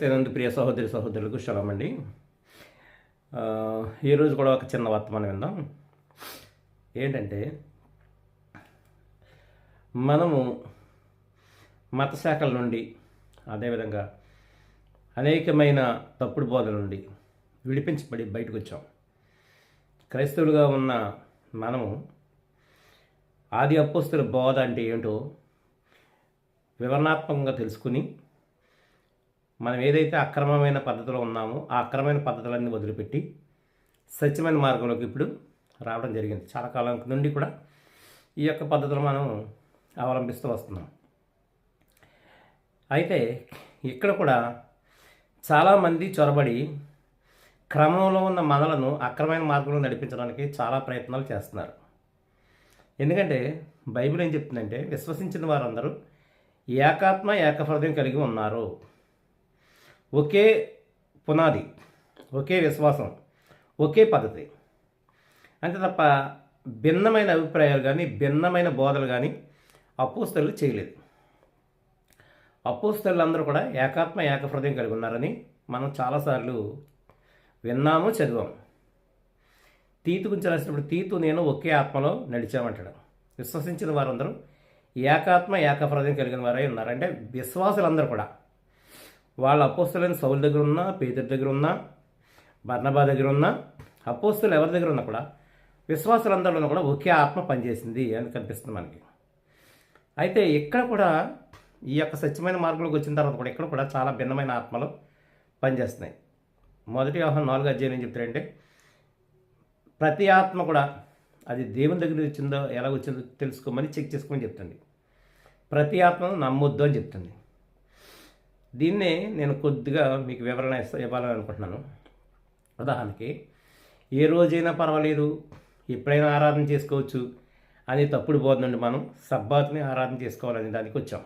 సేనందు ప్రియ సహోదరి సహోదరులకు శలం అండి ఈరోజు కూడా ఒక చిన్న వర్తమానం విందాం. ఏంటంటే మనము మత శాఖల నుండి అదేవిధంగా అనేకమైన తప్పుడు బోధల నుండి విడిపించబడి బయటకు వచ్చాం. క్రైస్తవులుగా ఉన్న మనము ఆది అప్పుస్తుల బోధ అంటే ఏంటో వివరణాత్మకంగా తెలుసుకుని మనం ఏదైతే అక్రమమైన పద్ధతిలో ఉన్నామో ఆ అక్రమమైన పద్ధతులన్నీ వదిలిపెట్టి సత్యమైన మార్గంలోకి ఇప్పుడు రావడం జరిగింది. చాలా కాలం నుండి కూడా ఈ యొక్క పద్ధతులు మనం అవలంబిస్తూ వస్తున్నాం. అయితే ఇక్కడ కూడా చాలామంది చొరబడి క్రమంలో ఉన్న మనలను అక్రమైన మార్గంలో నడిపించడానికి చాలా ప్రయత్నాలు చేస్తున్నారు. ఎందుకంటే బైబిల్ ఏం చెప్తుందంటే విశ్వసించిన వారందరూ ఏకాత్మ ఏకహృదయం కలిగి ఉన్నారు. ఒకే పునాది ఒకే విశ్వాసం ఒకే పద్ధతి. అంతే తప్ప భిన్నమైన అభిప్రాయాలు కానీ భిన్నమైన బోధలు కానీ అపోస్తలు చేయలేదు. అపోస్తలందరూ కూడా ఏకాత్మ ఏకహృదయం కలిగి ఉన్నారని మనం చాలాసార్లు విన్నాము చదివాము తీతు గురించి రాసినప్పుడు తీతు నేను ఒకే ఆత్మలో నడిచామంటాడు. విశ్వసించిన వారందరూ ఏకాత్మ ఏకహృదయం కలిగిన వారై ఉన్నారంటే విశ్వాసులందరూ కూడా. వాళ్ళ అపోస్తులైన సౌల దగ్గర ఉన్నా పేదరి దగ్గర ఉన్నా బర్ణబా దగ్గర ఉన్నా అపోస్తులు ఎవరి దగ్గర ఉన్నా కూడా విశ్వాసులందరిలో కూడా ఒకే ఆత్మ పనిచేసింది అని కనిపిస్తుంది మనకి. అయితే ఇక్కడ కూడా ఈ యొక్క సత్యమైన మార్గంలోకి వచ్చిన తర్వాత కూడా ఇక్కడ కూడా చాలా భిన్నమైన ఆత్మలు పనిచేస్తున్నాయి. మొదటి వ్యవహారం నాలుగు అధ్యాయం ఏం చెప్తారంటే ప్రతి ఆత్మ కూడా అది దేవుని దగ్గర వచ్చిందో ఎలా వచ్చిందో తెలుసుకోమని చెక్ చేసుకోమని చెప్తుంది. ప్రతి ఆత్మను నమ్మొద్దు అని చెప్తుంది. దీన్నే నేను కొద్దిగా మీకు వివరణ ఇస్తా- ఇవ్వాలని అనుకుంటున్నాను ఉదాహరణకి ఏ రోజైనా పర్వాలేదు ఎప్పుడైనా ఆరాధన చేసుకోవచ్చు అని తప్పుడు పోతుందండి మనం సబ్బాత్ని ఆరాధన చేసుకోవాలని దానికి వచ్చాం.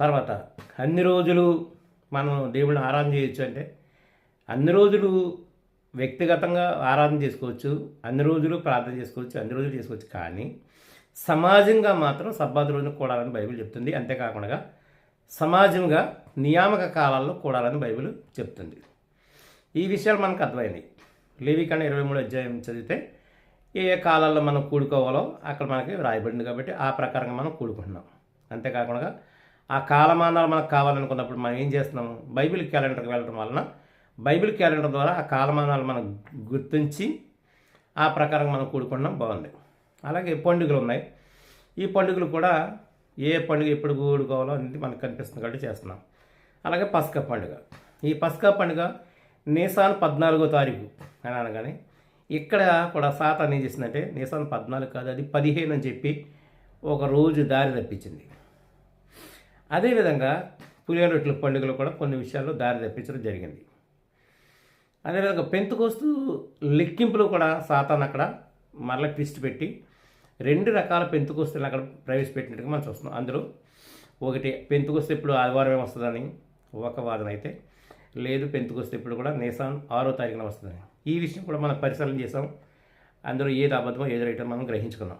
తర్వాత అన్ని రోజులు మనం దేవుడిని ఆరాధన చేయొచ్చు అంటే అన్ని రోజులు వ్యక్తిగతంగా ఆరాధన చేసుకోవచ్చు అన్ని రోజులు ప్రార్థన చేసుకోవచ్చు అన్ని రోజులు చేసుకోవచ్చు. కానీ సమాజంగా మాత్రం సబ్బాత్ రోజున కూడాలని బైబిల్ చెప్తుంది. అంతేకాకుండా సమాజంగా నియామక కాలాల్లో కూడాలని బైబిల్ చెప్తుంది. ఈ విషయాలు మనకు అర్థమైంది లేవికన్నా ఇరవై మూడు అధ్యాయం చదివితే ఏ ఏ కాలాల్లో మనం కూడుకోవాలో అక్కడ మనకి రాయబడింది కాబట్టి ఆ ప్రకారంగా మనం కూడుకుంటున్నాం. అంతేకాకుండా ఆ కాలమానాలు మనకు కావాలనుకున్నప్పుడు మనం ఏం చేస్తున్నాము? బైబిల్ క్యాలెండర్కి వెళ్ళడం వలన బైబిల్ క్యాలెండర్ ద్వారా ఆ కాలమానాలు మనం గుర్తించి ఆ ప్రకారం మనం కూడుకుంటున్నాం. బాగుంది. అలాగే పండుగలు ఉన్నాయి. ఈ పండుగలు కూడా ఏ పండుగ ఎప్పుడు కూడుకోవాలో అనేది మనకు కనిపిస్తుంది కాబట్టి చేస్తున్నాం. అలాగే పస్కా పండుగ. ఈ పస్కా పండుగ నీసాన్ పద్నాలుగో తారీఖు అని అనగానే ఇక్కడ కూడా సాతాన్ ఏం చేసిందంటే నీసాన్ పద్నాలుగు కాదు అది పదిహేను అని చెప్పి ఒక రోజు దారి తప్పించింది. అదేవిధంగా పులిహోర రొట్టెల పండుగలు కూడా కొన్ని విషయాల్లో దారి తప్పించడం జరిగింది. అదేవిధంగా పెంతుకోస్తు లెక్కింపులు కూడా సాతాన్ అక్కడ మరల ట్విస్ట్ పెట్టి రెండు రకాల పెంతుకొస్తులు అక్కడ ప్రవేశపెట్టినట్టుగా మనం చూస్తున్నాం. అందులో ఒకటి పెంతుకొస్తే ఇప్పుడు ఆదివారమే వస్తుందని ఒక వాదన అయితే. లేదు పెంతుకొస్తే ఇప్పుడు కూడా నేసాన్ ఆరో తారీఖున వస్తుందని. ఈ విషయం కూడా మనం పరిశీలన చేసాం అందులో ఏది అబద్ధమో ఏది రైటో మనం గ్రహించుకున్నాం.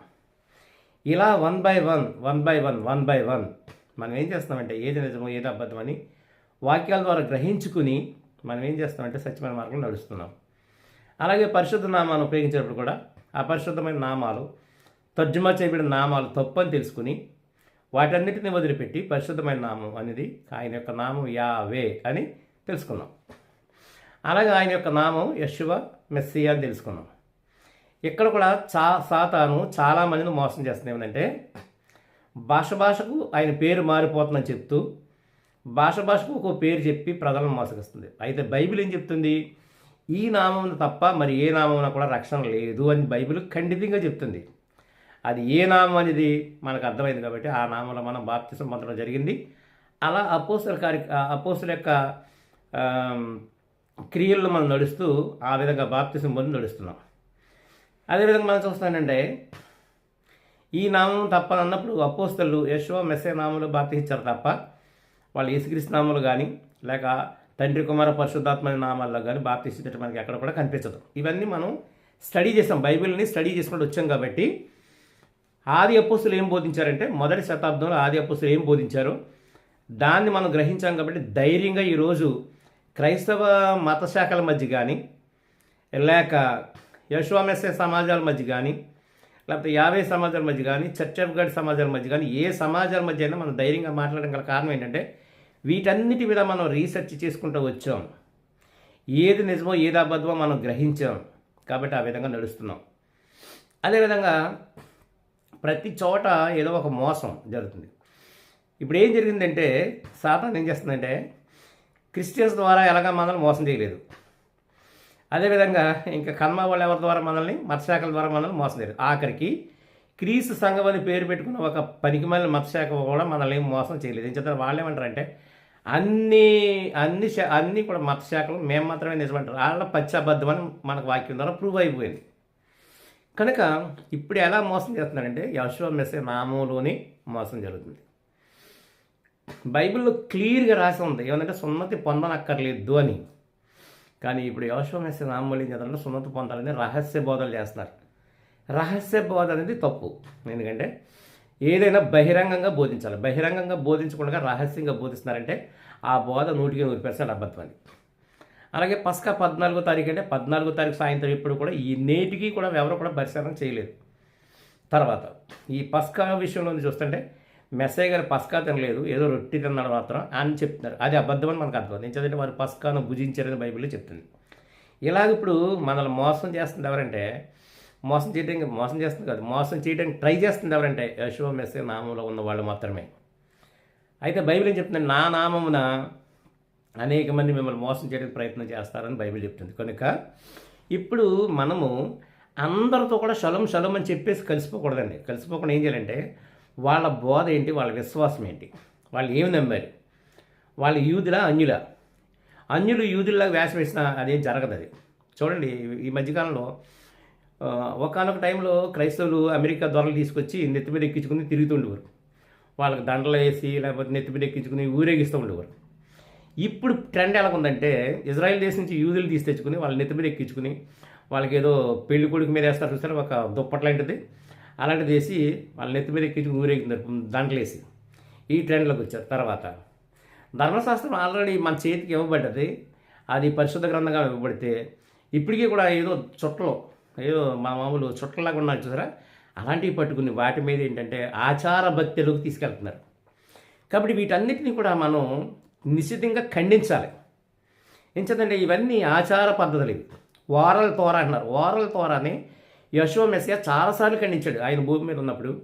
ఇలా one by one one by one one by one మనం ఏం చేస్తామంటే ఏది నిజమో ఏది అబద్ధం అని వాక్యాల ద్వారా గ్రహించుకుని మనం ఏం చేస్తామంటే సత్యమైన మార్గం నడుస్తున్నాం. అలాగే పరిశుద్ధ నామాన్ని ఉపయోగించినప్పుడు కూడా ఆ పరిశుద్ధమైన నామాలు తర్జుమా చేయబడిన నామాలు తప్పు అని తెలుసుకుని వాటన్నిటిని వదిలిపెట్టి పరిశుద్ధమైన నామం అనేది ఆయన యొక్క నామం యావే అని తెలుసుకున్నాం. అలాగే ఆయన యొక్క నామం యశువ మెస్సియా అని తెలుసుకున్నాం. ఇక్కడ కూడా చా సాతాను చాలామందిని మోసం చేస్తుంది. ఏమంటే భాష భాషకు ఆయన పేరు మారిపోతుందని చెప్తూ భాష భాషకు ఒక పేరు చెప్పి ప్రజలను మోసగిస్తుంది. అయితే బైబిల్ ఏం చెప్తుంది? ఈ నామం తప్ప మరి ఏ నామం కూడా రక్షణ లేదు అని బైబిల్ ఖండితంగా చెప్తుంది. అది ఏ నామం అనేది మనకు అర్థమైంది కాబట్టి ఆ నామంలో మనం బాప్తిసం పొందడం జరిగింది. అలా అపోసల కార్య అపోసల యొక్క క్రియల్లో క్రియలను మనం నడుస్తూ ఆ విధంగా బాప్తిసం పొంది నడుస్తున్నాం. అదేవిధంగా మనం చూస్తానంటే ఈ నామం తప్ప అన్నప్పుడు అపోస్తలు యశో మెస్సే నామంలో బాప్తిచ్చారు తప్ప వాళ్ళు యేసుక్రీస్తు నామాలు కానీ లేక తండ్రి కుమార పరిశుద్ధాత్మ నామాల్లో కానీ బాప్తి మనకి ఎక్కడ కూడా కనిపించదు. ఇవన్నీ మనం స్టడీ చేసాం. బైబిల్ని స్టడీ చేసుకుంటూ వచ్చాం కాబట్టి ఆది అపోస్తులు ఏం బోధించారంటే మొదటి శతాబ్దంలో ఆది అపోస్తులు ఏం బోధించారు? దాన్ని మనం గ్రహించాం కాబట్టి ధైర్యంగా ఈరోజు క్రైస్తవ మత శాఖల మధ్య కానీ లేక యశ్వామెస్ఏ సమాజాల మధ్య కానీ లేకపోతే యాభై సమాజాల మధ్య కానీ చర్చ్ ఆఫ్ గడ్ సమాజాల మధ్య కానీ ఏ సమాజాల మధ్య అయినా మనం ధైర్యంగా మాట్లాడడం గల కారణం ఏంటంటే వీటన్నిటి మీద మనం రీసెర్చ్ చేసుకుంటూ వచ్చాం. ఏది నిజమో ఏది అబద్ధమో మనం గ్రహించాం. కాబట్టి ఆ విధంగా నడుస్తున్నాం. అదేవిధంగా ప్రతి చోట ఏదో ఒక మోసం జరుగుతుంది. ఇప్పుడు ఏం జరిగిందంటే సాతాన్ ఏం చేస్తుందంటే క్రిస్టియన్స్ ద్వారా ఎలాగ మనల్ని మోసం చేయలేదు. అదేవిధంగా ఇంకా కన్మ వాళ్ళు ఎవరి ద్వారా మనల్ని మతశాఖల ద్వారా మనల్ని మోసం చేయలేదు. ఆఖరికి క్రీస్తు సంఘం అని పేరు పెట్టుకున్న ఒక పనికిమాలిన మతశాఖ కూడా మనల్ని మోసం చేయలేదు. ఏం చెప్తారు వాళ్ళు ఏమంటారంటే అన్ని అన్ని అన్నీ అన్ని కూడా మత మేము మాత్రమే నిజమంటారు. వాళ్ళ పచ్చబద్ధం అని మనకు వాక్యం ద్వారా ప్రూవ్ అయిపోయింది. కనుక ఇప్పుడు ఎలా మోసం చేస్తున్నారంటే యశో మెస్సే నామంలోని మోసం జరుగుతుంది. బైబిల్లో క్లియర్గా రాసి ఉంది. ఏమంటే సున్నతి పొందనక్కర్లేదు అని. కానీ ఇప్పుడు యశో మెస్సే నామంలో ఏం చేస్తారంటే సున్నతి పొందాలని రహస్య బోధలు చేస్తున్నారు. రహస్య బోధ అనేది తప్పు. ఎందుకంటే ఏదైనా బహిరంగంగా బోధించాలి. బహిరంగంగా బోధించకుండా రహస్యంగా బోధిస్తున్నారంటే ఆ బోధ నూటికి నూరు పర్సెంట్ అబద్ధం అని అలాగే పస్కా పద్నాలుగో తారీఖు అంటే పద్నాలుగో తారీఖు సాయంత్రం ఇప్పుడు కూడా ఈ నేటికి కూడా ఎవరు కూడా పరిశీలన చేయలేదు. తర్వాత ఈ పస్కా విషయంలో చూస్తుంటే మెస్సయ్య గారు పస్కా తినలేదు ఏదో రొట్టి తిన్నాడు మాత్రం అని చెప్తున్నారు. అది అబద్ధం అని మనకు అర్థం ఎందుకంటే వారు పస్కాను భుజించారని బైబిల్లో చెప్తుంది. ఇలాగ ఇప్పుడు మనల్ని మోసం చేస్తుంది ఎవరంటే మోసం చేయడానికి మోసం చేస్తుంది కాదు మోసం చేయడానికి ట్రై చేస్తుంది ఎవరంటే యశో మెస్సే నామంలో ఉన్న వాళ్ళు మాత్రమే. అయితే బైబిల్ ఏం చెప్తుంది? నా నామమున అనేక మంది మిమ్మల్ని మోసం చేయడానికి ప్రయత్నం చేస్తారని బైబిల్ చెప్తుంది. కనుక ఇప్పుడు మనము అందరితో కూడా శలం శలం అని చెప్పేసి కలిసిపోకూడదండి. కలిసిపోకుండా ఏం చేయాలంటే వాళ్ళ బోధ ఏంటి? వాళ్ళ విశ్వాసం ఏంటి? వాళ్ళు ఏమి నమ్మారు? వాళ్ళు యూదులా అన్యులా? అన్యులు యూదుల్లా వేషం వేసిన అదేం జరగదు అది. చూడండి ఈ మధ్యకాలంలో ఒకనొక ఒకానొక టైంలో క్రైస్తవులు అమెరికా దొరలు తీసుకొచ్చి నెత్తి మీద ఎక్కించుకుని తిరుగుతుండేవారు వాళ్ళకి దండలు వేసి లేకపోతే నెత్తి మీద ఎక్కించుకుని ఊరేగిస్తూ ఉండేవారు. ఇప్పుడు ట్రెండ్ ఎలాగుందంటే ఇజ్రాయెల్ దేశం నుంచి యూదులు తీసి తెచ్చుకుని వాళ్ళ నెత్తి మీద ఎక్కించుకుని వాళ్ళకి ఏదో పెళ్ళి కొడుకు మీద వేస్తారు చూస్తారు ఒక దుప్పట్ లాంటిది. అలాంటిది వేసి వాళ్ళ నెత్తి మీద ఎక్కించుకుని ఊరేగుతున్నారు దాంట్లో వేసి. ఈ ట్రెండ్లోకి వచ్చారు తర్వాత. ధర్మశాస్త్రం ఆల్రెడీ మన చేతికి ఇవ్వబడ్డది. అది పరిశుద్ధ గ్రంథంగా ఇవ్వబడితే ఇప్పటికీ కూడా ఏదో చుట్టలు ఏదో మా మామూలు చుట్టలాగా ఉన్నారు చూసారా? అలాంటివి పట్టుకుని వాటి మీద ఏంటంటే ఆచార భక్తులకు తీసుకెళ్తున్నారు. కాబట్టి వీటన్నిటిని కూడా మనం నిశ్చితంగా ఖండించాలి. ఎంచదంటే ఇవన్నీ ఆచార పద్ధతులు ఇవి. వారల తోర అంటున్నారు. వారల తోరని యశో మెస్సియా చాలాసార్లు ఖండించాడు. ఆయన భూమి మీద ఉన్నప్పుడు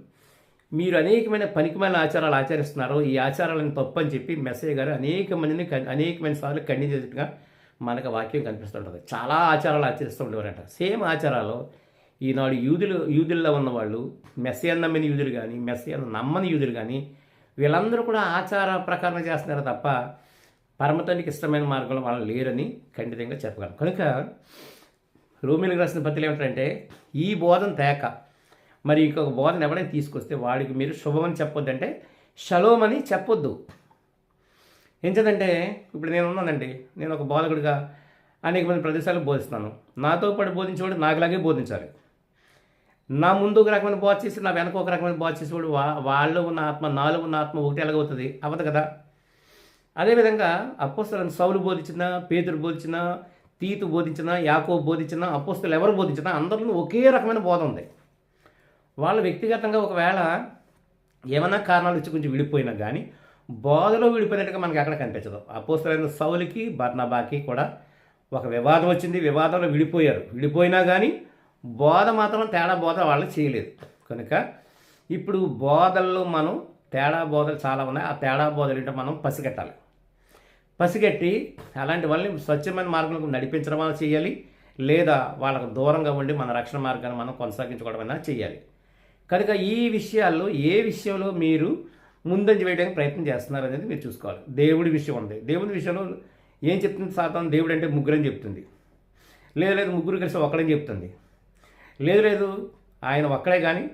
మీరు అనేకమైన పనికిమైన ఆచారాలు ఆచరిస్తున్నారు. ఈ ఆచారాలను తప్పని చెప్పి మెస్సయ్య గారు అనేక మందిని అనేకమైన సార్లు ఖండించేట్టుగా మనకు వాక్యం కనిపిస్తుంటుంది. చాలా ఆచారాలు ఆచరిస్తూ ఉండేవారంట. సేమ్ ఆచారాలు ఈనాడు యూదులు యూదుల్లో ఉన్నవాళ్ళు మెస్సయ్య నమ్మిన యూదులు కానీ మెస్సియన్ నమ్మని యూదులు కానీ వీళ్ళందరూ కూడా ఆచార ప్రకారం చేస్తున్నారు తప్ప పరమతానికి ఇష్టమైన మార్గంలో వాళ్ళు లేరని ఖండితంగా చెప్పగలం. కనుక రోమిలకు రాసిన పత్రికలు ఏమిటంటే ఈ బోధన తేక. మరి ఇంకొక బోధన ఎవరైనా తీసుకొస్తే వాడికి మీరు శుభమని చెప్పొద్దంటే షలోమ్ అని చెప్పొద్దు. ఎంచదంటే ఇప్పుడు నేను ఉన్నానండి నేను ఒక బోధకుడిగా అనేక మంది ప్రదేశాలు బోధిస్తున్నాను. నాతో పాటు బోధించేవాడు నాకులాగే బోధించాలి. నా ముందు ఒక రకమైన బోధ చేసి నా వెనక ఒక రకమైన బోధ చేసేవాడు వా వాళ్ళు ఉన్న ఆత్మ నాలో ఉన్న ఆత్మ ఒకటి ఎలాగవుతుంది? అవ్వదు కదా? అదేవిధంగా అపోస్తలను సౌలు బోధించిన పేతురు బోధించిన తీతు బోధించిన యాకో బోధించిన అపోస్తలు ఎవరు బోధించినా అందరిలో ఒకే రకమైన బోధ ఉంది. వాళ్ళు వ్యక్తిగతంగా ఒకవేళ ఏమైనా కారణాలు ఇచ్చి కొంచెం విడిపోయినా కానీ బోధలో విడిపోయినట్టుగా మనకి ఎక్కడ కనిపించదు. అపోస్తలైన సౌలికి బర్నబాకి కూడా ఒక వివాదం వచ్చింది. వివాదంలో విడిపోయారు. విడిపోయినా కానీ బోధ మాత్రం తేడా బోధ వాళ్ళు చేయలేదు. కనుక ఇప్పుడు బోధల్లో మనం తేడా బోధలు చాలా ఉన్నాయి. ఆ తేడా బోధలు ఏంటో మనం పసిగట్టాలి. పసిగట్టి అలాంటి వాళ్ళని స్వచ్ఛమైన మార్గంలో నడిపించడం వల్ల చేయాలి. లేదా వాళ్ళకు దూరంగా ఉండి మన రక్షణ మార్గాన్ని మనం కొనసాగించుకోవడం అయినా చేయాలి. కనుక ఈ విషయాల్లో ఏ విషయంలో మీరు ముందంజ వేయడానికి ప్రయత్నం చేస్తున్నారు అనేది మీరు చూసుకోవాలి. దేవుడి విషయం ఉంది. దేవుడి విషయంలో ఏం చెప్తుంది సాతాను? దేవుడు అంటే ముగ్గురని చెప్తుంది. లేదు లేదు ముగ్గురు కలిసి ఒకడని చెప్తుంది. లేదు లేదు ఆయన ఒక్కడే కానీ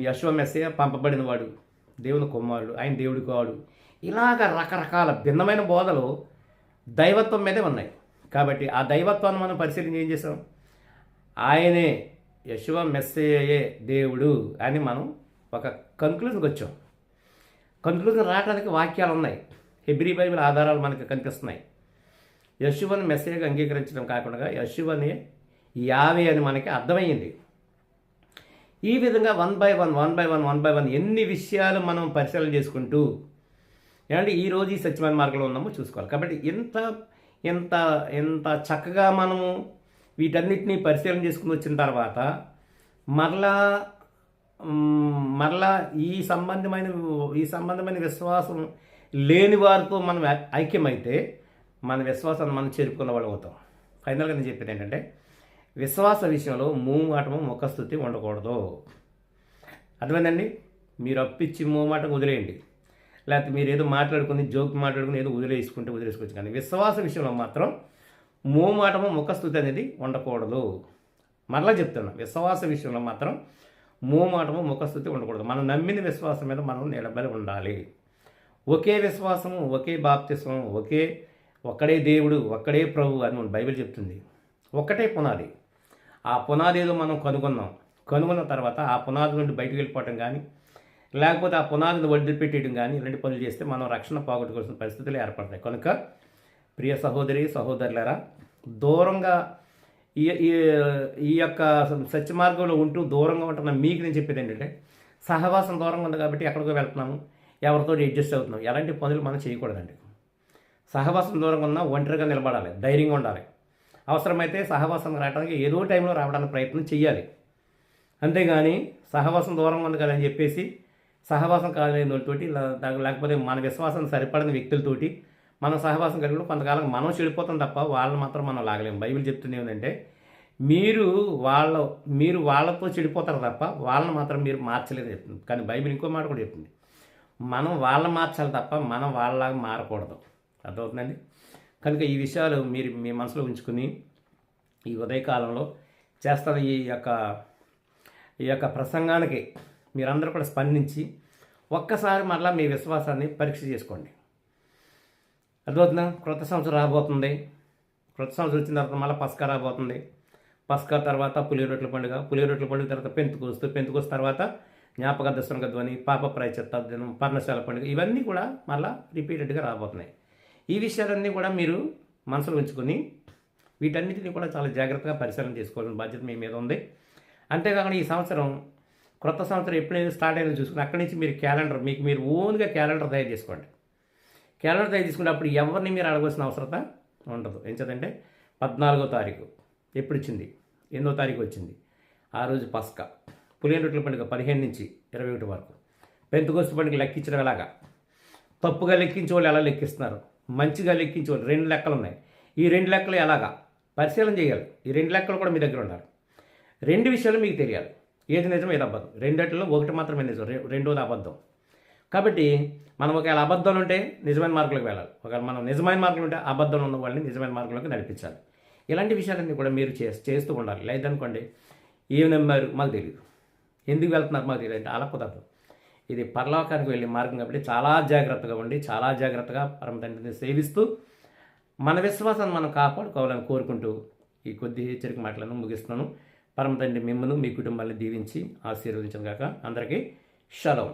యశ్వమెస్సే పంపబడిన వాడు దేవుని కుమారుడు ఆయన దేవుడి కావాడు ఇలాగ రకరకాల భిన్నమైన బోధలు దైవత్వం మీదే ఉన్నాయి. కాబట్టి ఆ దైవత్వాన్ని మనం పరిశీలన ఏం చేసాం ఆయనే యశువ మెస్సయ్యే దేవుడు అని మనం ఒక కంక్లూజన్కి వచ్చాం. కన్క్లూజన్ రావడానికి వాక్యాలు ఉన్నాయి. హెబ్రి బైబిల్ ఆధారాలు మనకు కనిపిస్తున్నాయి. యశువని మెస్సేగా అంగీకరించడం కాకుండా యశువనే యావే అని మనకి అర్థమయ్యింది. ఈ విధంగా one by one one by one one by one ఎన్ని విషయాలు మనం పరిశీలన చేసుకుంటూ ఏమంటే ఈరోజు ఈ సత్యమైన మార్గంలో ఉన్నామో చూసుకోవాలి. కాబట్టి ఎంత ఎంత ఎంత చక్కగా మనము వీటన్నిటిని పరిశీలన చేసుకుని వచ్చిన తర్వాత మరలా మరలా ఈ సంబంధమైన ఈ సంబంధమైన విశ్వాసం లేని వారితో మనం ఐక్యమైతే మన విశ్వాసాన్ని మనం చేరుకున్న వాళ్ళు అవుతాం. ఫైనల్గా నేను చెప్పేది ఏంటంటే విశ్వాస విషయంలో మూమాటము ముఖస్థుతి ఉండకూడదు. అర్థమైందండి? మీరు అప్పిచ్చి మూమాటం వదిలేయండి. లేకపోతే మీరు ఏదో మాట్లాడుకుని జోక్ మాట్లాడుకుని ఏదో వదిలేసుకుంటే వదిలేసుకోవచ్చు. కానీ విశ్వాస విషయంలో మాత్రం మూమాటము ముఖస్థుతి అనేది ఉండకూడదు. మరలా చెప్తున్నా విశ్వాస విషయంలో మాత్రం మూమాటము ముఖస్థుతి ఉండకూడదు. మనం నమ్మిన విశ్వాసం మీద మనం నిలబడి ఉండాలి. ఒకే విశ్వాసము ఒకే బాప్తిస్మం ఒకే ఒక్కడే దేవుడు ఒక్కడే ప్రభు అని మన బైబిల్ చెప్తుంది. ఒక్కటే పునాది. ఆ పునాది ఏదో మనం కనుగొన్నాం. కనుగొన్న తర్వాత ఆ పునాది నుండి బయటకు వెళ్ళిపోవటం కానీ లేకపోతే ఆ పునాదిని వదిలిపెట్టేయడం కానీ ఇలాంటి పనులు చేస్తే మనం రక్షణ పోగొట్టుకోవాల్సిన పరిస్థితులు ఏర్పడతాయి. కనుక ప్రియ సహోదరి సహోదరులరా దూరంగా ఈ ఈ ఈ యొక్క సత్యమార్గంలో ఉంటూ దూరంగా ఉంటున్న మీకు నేను చెప్పేది ఏంటంటే సహవాసం దూరంగా ఉంది కాబట్టి ఎక్కడికో వెళ్తున్నాము ఎవరితో అడ్జస్ట్ అవుతున్నాం ఎలాంటి పనులు మనం చేయకూడదండి. సహవాసం దూరంగా ఉన్నా ఒంటరిగా నిలబడాలి ధైర్యంగా ఉండాలి. అవసరమైతే సహవాసం రావడానికి ఏదో టైంలో రావడానికి ప్రయత్నం చేయాలి అంతేగాని సహవాసం దూరం ఉంది కదా అని చెప్పేసి సహవాసం కాలేని వాళ్ళతోటి లేకపోతే మన విశ్వాసం సరిపడని వ్యక్తులతోటి మనం సహవాసం కలిగి కొంతకాలం మనం చెడిపోతాం తప్ప వాళ్ళని మాత్రం మనం లాగలేము. బైబిల్ చెప్తుంది ఏంటంటే మీరు వాళ్ళ మీరు వాళ్ళతో చెడిపోతారు తప్ప వాళ్ళని మాత్రం మీరు మార్చలేదు చెప్తుంది. కానీ బైబిల్ ఇంకో మాట కూడా చెప్తుంది. మనం వాళ్ళని మార్చాలి తప్ప మనం వాళ్ళలాగా మారకూడదు. అర్థమవుతుందండి? కనుక ఈ విషయాలు మీరు మీ మనసులో ఉంచుకుని ఈ ఉదయకాలంలో చేస్తున్న ఈ యొక్క ఈ యొక్క ప్రసంగానికి మీరందరూ కూడా స్పందించి ఒక్కసారి మరలా మీ విశ్వాసాన్ని పరీక్ష చేసుకోండి. అర్థమవుతుందా? క్రొత్త సంవత్సరం రాబోతుంది. క్రొత్త సంవత్సరం వచ్చిన తర్వాత మళ్ళీ పస్కా రాబోతుంది. పస్కా తర్వాత పులిరొట్ల పండుగ పులిరొట్ల పండుగ తర్వాత పెంతుకోస్తు పెంతుకొస్తు తర్వాత జ్ఞాపక దర్శన ధ్వని పాప ప్రాయచిత్త దినం పర్ణశాల పండుగ ఇవన్నీ కూడా మళ్ళీ రిపీటెడ్గా రాబోతున్నాయి. ఈ విషయాలన్నీ కూడా మీరు మనసులో ఉంచుకొని వీటన్నిటిని కూడా చాలా జాగ్రత్తగా పరిశీలన చేసుకోవాల్సిన బాధ్యత మీ మీద ఉంది. అంతేకాకుండా ఈ సంవత్సరం క్రొత్త సంవత్సరం ఎప్పుడైతే స్టార్ట్ అయిందో చూసుకుని అక్కడి నుంచి మీరు క్యాలెండర్ మీకు మీరు ఓన్గా క్యాలెండర్ తయారు చేసుకోండి. క్యాలెండర్ తయారు చేసుకున్నప్పుడు ఎవరిని మీరు అడగవలసిన అవసరత ఉండదు. ఎంచదంటే పద్నాలుగో తారీఖు ఎప్పుడు ఇచ్చింది? ఎనిమిదో తారీఖు వచ్చింది? ఆ రోజు పస్కా. పులియన్ రొట్టెల పండుగ పదిహేను నుంచి ఇరవై ఒకటి వరకు. పెంతుకోస్తు పండుగ లెక్కించడం ఎలాగా? తప్పుగా లెక్కించే వాళ్ళు ఎలా లెక్కిస్తున్నారు? మంచిగా లెక్కించుకోండి. రెండు లెక్కలు ఉన్నాయి. ఈ రెండు లెక్కలు ఎలాగా? పరిశీలన చేయాలి. ఈ రెండు లెక్కలు కూడా మీ దగ్గర ఉండాలి. రెండు విషయాలు మీకు తెలియాలి. ఏది నిజం ఏది అబద్ధం? రెండిట్లో ఒకటి మాత్రమే నిజం. రెండోది అబద్ధం. కాబట్టి మనం ఒకవేళ అబద్ధాలు ఉంటే నిజమైన మార్గంలోకి వెళ్ళాలి. ఒకవేళ మనం నిజమైన మార్కులు ఉంటే అబద్ధం ఉన్న వాళ్ళని నిజమైన మార్గంలోకి నడిపించాలి. ఇలాంటి విషయాలన్నీ కూడా మీరు చే చేస్తూ ఉండాలి. లేదనుకోండి ఏమి నమ్మారు? మాకు తెలియదు ఎందుకు వెళ్తున్నారు? మాకు తెలియదు అంటే అలా కుదరదు. ఇది పరలోకానికి వెళ్ళే మార్గం కాబట్టి చాలా జాగ్రత్తగా ఉండి చాలా జాగ్రత్తగా పరమ తండ్రిని సేవిస్తూ మన విశ్వాసాన్ని మనం కాపాడుకోవాలని కోరుకుంటూ ఈ కొద్ది హెచ్చరిక మాటలను ముగిస్తున్నాను. పరమ తండ్రి మిమ్మల్ని మీ కుటుంబాన్ని దీవించి ఆశీర్వదించను కాక అందరికీ షలం.